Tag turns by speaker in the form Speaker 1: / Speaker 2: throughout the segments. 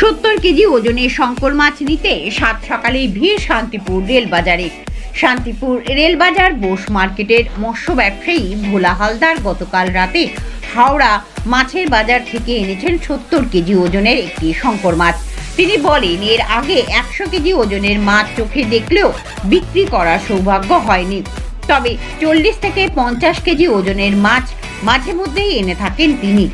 Speaker 1: সত্তর কেজি ওজনের শঙ্কর মাছ নিতে সাত সকালেই ভিড় শান্তিপুর রেলবাজারে। শান্তিপুর রেলবাজার বোস মার্কেটের মৎস্য ব্যবসায়ী ভোলা হালদার গতকাল রাতে হাওড়া মাছের বাজার থেকে এনেছেন সত্তর কেজি ওজনের একটি শঙ্কর মাছ। তিনি বলেন, এর আগে একশো কেজি ওজনের মাছ চোখে দেখলেও বিক্রি করার সৌভাগ্য হয়নি। তবে চল্লিশ থেকে পঞ্চাশ কেজি ওজনের মাছ মাঝে মধ্যেই এনে থাকেন তিনি।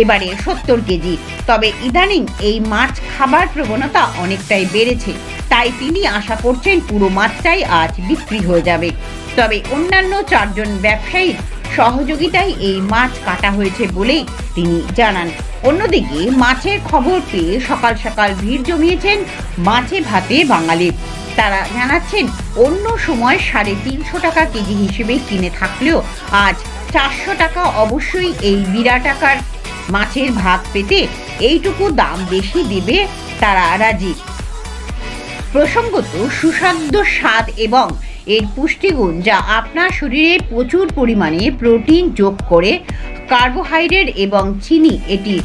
Speaker 1: এবারে সত্তর কেজি। তবে ইদানিং এই মাছ খাবার প্রবণতা অনেকটাই বেড়েছে। তাই তিনি আশা করছেন পুরো মাছটাই আজ বিক্রি হয়ে যাবে। তবে অন্যান্য চারজন ব্যবসায়ীর সহযোগিতায় এই মাছ কাটা হয়েছে বলেই তিনি জানান। অন্যদিকে মাছের খবর পেয়ে সকাল সকাল ভিড় জমিয়েছেন মাছে ভাতে বাঙালি। তারা জানাচ্ছেন, অন্য সময় সাড়ে তিনশো টাকা কেজি হিসেবে কিনে থাকলেও আজ চারশো টাকা অবশ্যই এই বিরাট টাকার মাছের ভাগ পেতে এইটুকু দাম বেশি দেবে তারা রাজি। প্রসঙ্গত সুস্বাদ্য স্বাদ এবং এর পুষ্টিগুণ যা আপনার শরীরে প্রচুর পরিমাণে প্রোটিন যোগ করে, কার্বোহাইড্রেট এবং চিনি, এটি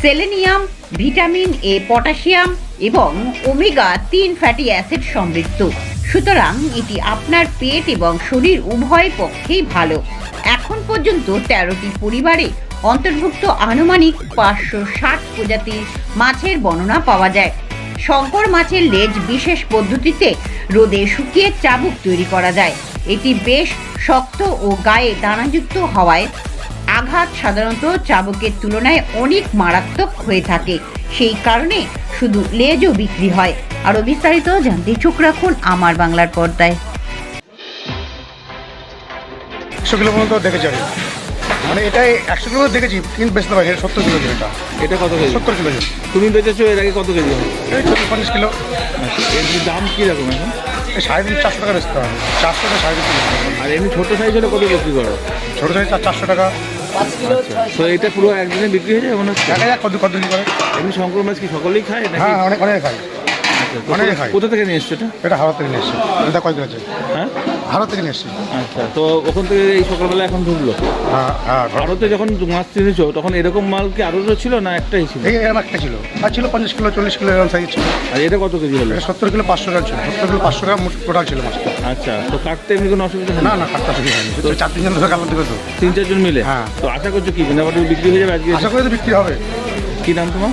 Speaker 1: সেলেনিয়াম, ভিটামিন এ, পটাশিয়াম এবং ওমেগা তিন ফ্যাটি অ্যাসিড সমৃদ্ধ। সুতরাং এটি আপনার পেট এবং শরীর উভয় পক্ষেই ভালো। এখন পর্যন্ত তেরোটি পরিবারে অন্তর্ভুক্ত আনুমানিক পাঁচশো ষাট প্রজাতির মাছের বর্ণনা পাওয়া যায়। শঙ্কর মাছের লেজ বিশেষ পদ্ধতিতে রোদে শুকিয়ে চাবুক তৈরি করা যায়। এটি বেশ শক্ত ও গায়ে দানাযুক্ত হওয়ায় আঘাত সাধারণত চাবুকের তুলনায় অনেক মারাত্মক হয়ে থাকে। সেই কারণে শুধু লেজও বিক্রি হয়। আরও বিস্তারিত জানতে চোখ রাখুন আমার বাংলার পর্দায়।
Speaker 2: পর্যন্ত দেখেছি আমি। মানে এটাই একশো কিলো দেখেছি কিন্তু বেচতে পারি এটা সত্তর কিলো এটা
Speaker 3: এটা কত কেজি?
Speaker 2: সত্তর কিলো।
Speaker 3: তুমি বেচেছো এর আগে কত কেজি হবে?
Speaker 2: এই চল্লিশ পঞ্চাশ কিলো।
Speaker 3: আচ্ছা, এর দাম কী রকম এখন
Speaker 2: সাড়ে তিন চারশো টাকা বেচতে হবে। চারশো টাকা সাড়ে তিন
Speaker 3: আর এমনি ছোটো সাইজ হলে কত বিক্রি করো?
Speaker 2: ছোটো সাইজ চার চারশো টাকা।
Speaker 3: তো এটা পুরো একদিনে বিক্রি হয়ে যায় মনে হচ্ছে?
Speaker 2: দেখা যাক কত কত করে।
Speaker 3: এমনি শঙ্কর মাছ কি সকলেই খায়
Speaker 2: হ্যাঁ অনেক অনেক খাই
Speaker 3: আচ্ছা, তো
Speaker 2: অনেকে খায়।
Speaker 3: কোথা থেকে নিয়ে এসছো এটা?
Speaker 2: এটা হাওড়া থেকে নিয়ে এসছি। এটা কয়েকদিন আছে
Speaker 3: হ্যাঁ?
Speaker 2: ভারত থেকে নিয়ে এসছি।
Speaker 3: আচ্ছা তো ওখান থেকে এই সকালবেলা এখন ঢুকলো?
Speaker 2: হ্যাঁ হ্যাঁ ভারত
Speaker 3: ভারতে যখন মাছ কিনেছো তখন এরকম মাল কি আরও ছিল না একটাই ছিল?
Speaker 2: এই এরকম একটা ছিল। আর ছিল পঞ্চাশ কিলো চল্লিশ কিলো এরকম সাইজ ছিল।
Speaker 3: আর এটা কত কেজি হলো?
Speaker 2: এটা সত্তর কিলো পাঁচশো গ্রাম ছিল। সত্তর কিলো পাঁচশো গ্রাম টোটাল ছিল মাছটা।
Speaker 3: আচ্ছা তো কাটতে এমনি কোনো অসুবিধা হয়
Speaker 2: না
Speaker 3: না
Speaker 2: না কাটতে সুবিধা হয়নি। তো চার তিনজন ধরে তো
Speaker 3: তিন চারজন মিলে?
Speaker 2: হ্যাঁ।
Speaker 3: তো আশা করছ কি কেনাকাটি বিক্রি হয়ে যাবে আজকে?
Speaker 2: আশা করি তো বিক্রি হবে।
Speaker 3: কি নাম তোমার?